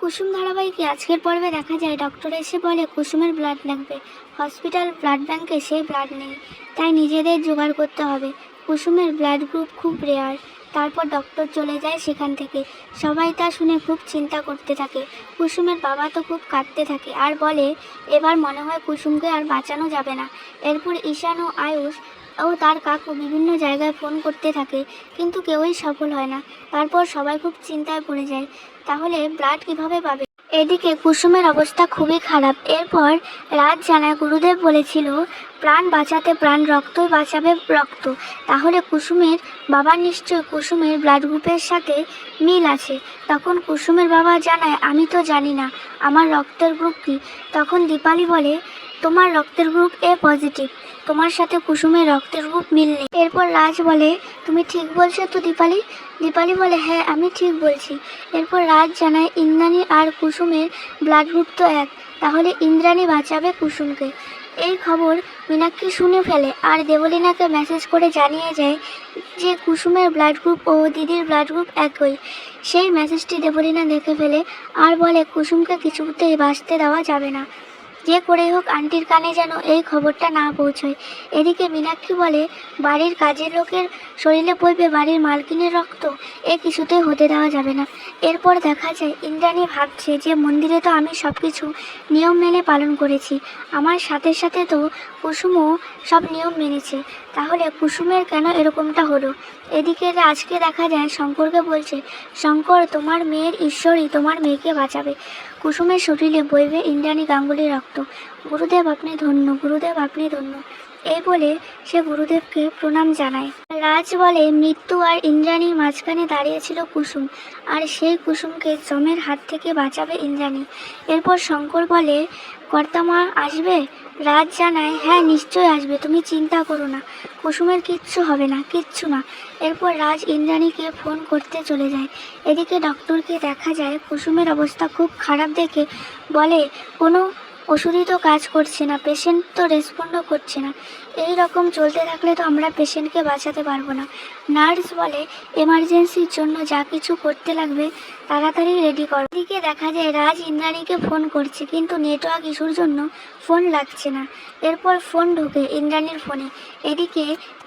কুসুম ধারাবাহিকে আজকের পর্বে দেখা যায় ডক্টর এসে বলে, কুসুমের ব্লাড লাগবে। হসপিটাল ব্লাড ব্যাংকে সেই ব্লাড নেই। তাই নিজেদের জোগাড় করতে হবে। কুসুমের ব্লাড গ্রুপ খুব রেয়ার তারপর ডক্টর চলে যায় সেখান থেকে। সবাই তা শুনে খুব চিন্তা করতে থাকে। কুসুমের বাবা তো খুব কাঁদতে থাকে। আর বলে, এবার মনে হয় কুসুমকে আর বাঁচানো যাবে না। এরপর ঈশান ও আয়ুষ ও তার কাকু বিভিন্ন জায়গায় ফোন করতে থাকে, কিন্তু কেউই সফল হয় না। তারপর সবাই খুব চিন্তায় পড়ে যায়, তাহলে ব্লাড কীভাবে পাবে? এদিকে কুসুমের অবস্থা খুবই খারাপ। এরপর রাত জানায় গুরুদেব বলেছিল, প্রাণ বাঁচাতে প্রাণ, রক্তই বাঁচাবে রক্ত। তাহলে কুসুমের বাবার নিশ্চয় কুসুমের ব্লাড গ্রুপের সাথে মিল আছে। তখন কুসুমের বাবা জানায়, আমি তো জানি না, আমার রক্তের গ্রুপ কী? তখন দীপালি বলে তোমার রক্তের গ্রুপ এ পজিটিভ তোমার সাথে কুসুমের রক্তের গ্রুপ মিল নেই এরপর রাজ বলে, তুমি ঠিক বলছো তো দীপালি? দীপালি বলে হ্যাঁ আমি ঠিক বলছি। এরপর রাজ জানায়, ইন্দ্রাণী আর কুসুমের ব্লাড গ্রুপ তো এক, তাহলে ইন্দ্রাণী বাঁচাবে কুসুমকে। এই খবর মীনাক্ষী শুনে ফেলে, আর দেবলীনাকে মেসেজ করে জানিয়ে যায় যে, কুসুমের ব্লাড গ্রুপ ও দিদির ব্লাড গ্রুপ একই। সেই মেসেজটি দেবলীনা দেখে ফেলে, আর বলে, কুসুমকে কিছুতেই বাঁচতে দেওয়া যাবে না। যে করেই হোক আন্টির কানে যেন এই খবরটা না পৌঁছয়। এদিকে মীনাক্ষী বলে, বাড়ির কাজের লোকের শরীরে পড়বে বাড়ির মালকিনের রক্ত, এ কিছুতেই হতে দেওয়া যাবে না। এরপর দেখা যায়, ইন্দ্রাণী ভাবছে যে মন্দিরে তো আমি সব কিছু নিয়ম মেনে পালন করেছি। আমার সাথে সাথে তো কুসুমও সব নিয়ম মেনেছে। তাহলে কুসুমের কেন এরকমটা হলো? এদিকে আজকে দেখা যায়, শঙ্করকে বলছে, শঙ্কর, তোমার মেয়ের ঈশ্বরই তোমার মেয়েকে বাঁচাবে। কুসুমের শরীরে বইবে ইন্দ্রাণী গাঙ্গুলির রক্ত। গুরুদেব আপনি ধন্য, গুরুদেব আপনি ধন্য। এই বলে সে গুরুদেবকে প্রণাম জানায়। রাজ বলে, মৃত্যু আর ইন্দ্রাণীর মাঝখানে দাঁড়িয়েছিল কুসুম, আর সেই কুসুমকে জমের হাত থেকে বাঁচাবে ইন্দ্রাণী। এরপর শঙ্কর বলে, কর্তামা আসবে? রাজ জানায় হ্যাঁ নিশ্চয় আসবে, তুমি চিন্তা করো না, কুসুমের কিচ্ছু হবে না, কিচ্ছু না। এরপর রাজ ইন্দ্রাণীকে ফোন করতে চলে যায়। এদিকে ডক্টরকে দেখা যায়, কুসুমের অবস্থা খুব খারাপ দেখে বলে, কোনো ওষুধই তো কাজ করছে না পেশেন্ট তো রেসপন্ডও করছে না। এই রকম চলতে থাকলে তো আমরা পেশেন্টকে বাঁচাতে পারব না। নার্স বলে এমার্জেন্সির জন্য যা কিছু করতে লাগবে, তাড়াতাড়ি রেডি কর। এদিকে দেখা যায়, রাজ ইন্দ্রাণীকে ফোন করছে, কিন্তু নেটওয়ার্ক ইস্যুর জন্য ফোন লাগছে না। এরপর ফোন ঢোকে ইন্দ্রাণীর ফোনে এদিকে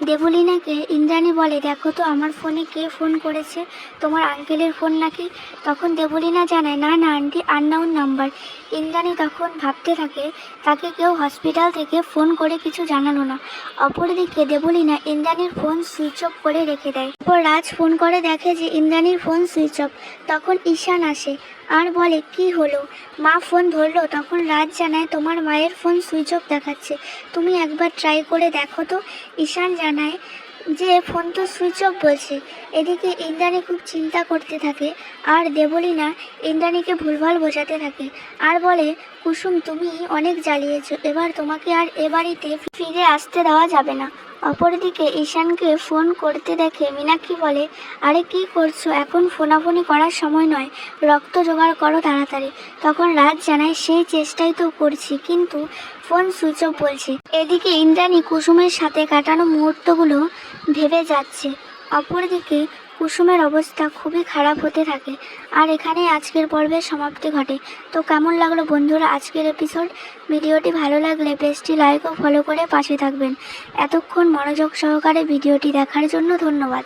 দেবলীনাকে ইন্দ্রাণী বলে, দেখো তো, আমার ফোনে কে ফোন করেছে? তোমার আঙ্কেলের ফোন নাকি? তখন দেবলীনা জানায়, না না আন্টি আননাউন নাম্বার ইন্দ্রাণী তখন ভাবতে থাকে, তাকে কেউ হসপিটাল থেকে ফোন করে কিছু জানালো না। অপরদিকে দেবলীনা ইন্দ্রাণীর ফোন সুইচ অফ করে রেখে দেয়। এরপর রাজ ফোন করে দেখে যে ইন্দ্রানীর ফোন সুইচ অফ তখন ঈশান আসে, আর বলে, কি হলো? মা ফোন ধরলো, তখন রাজ জানায়, তোমার মায়ের ফোন সুইচ অফ দেখাচ্ছে। তুমি একবার ট্রাই করে দেখো তো। ঈশান জানায় যে ফোন তো সুইচ অফ বলছে, এদিকে ইন্দ্রাণী খুব চিন্তা করতে থাকে, আর দেবলীনা ইন্দ্রাণীকে ভুলভাল বোঝাতে থাকে, আর বলে, কুসুম তুমি অনেক জ্বালিয়েছো, এবার তোমাকে আর এ বাড়িতে ফিরে আসতে দেওয়া যাবে না। অপরদিকে ঈশানকে ফোন করতে দেখে মীনাক্ষী বলে, আরে কি করছ? এখন ফোনাফোনি করার সময় নয়। রক্ত জোগাড় করো তাড়াতাড়ি। তখন রাজ জানায়, সেই চেষ্টাই তো করছি, কিন্তু ফোন সুইচ অফ বলছে। এদিকে ইন্দ্রাণী কুসুমের সাথে কাটানো মুহূর্তগুলো ভেবে যাচ্ছে। অপরদিকে কুসুমের অবস্থা খুবই খারাপ হতে থাকে। আর এখানেই আজকের পর্বের সমাপ্তি ঘটে। তো কেমন লাগল বন্ধুরা আজকের এপিসোড ভিডিওটি ভালো লাগলে পেজটি লাইক ও ফলো করে পাশে থাকবেন। এতক্ষণ মনোযোগ সহকারে ভিডিওটি দেখার জন্য ধন্যবাদ।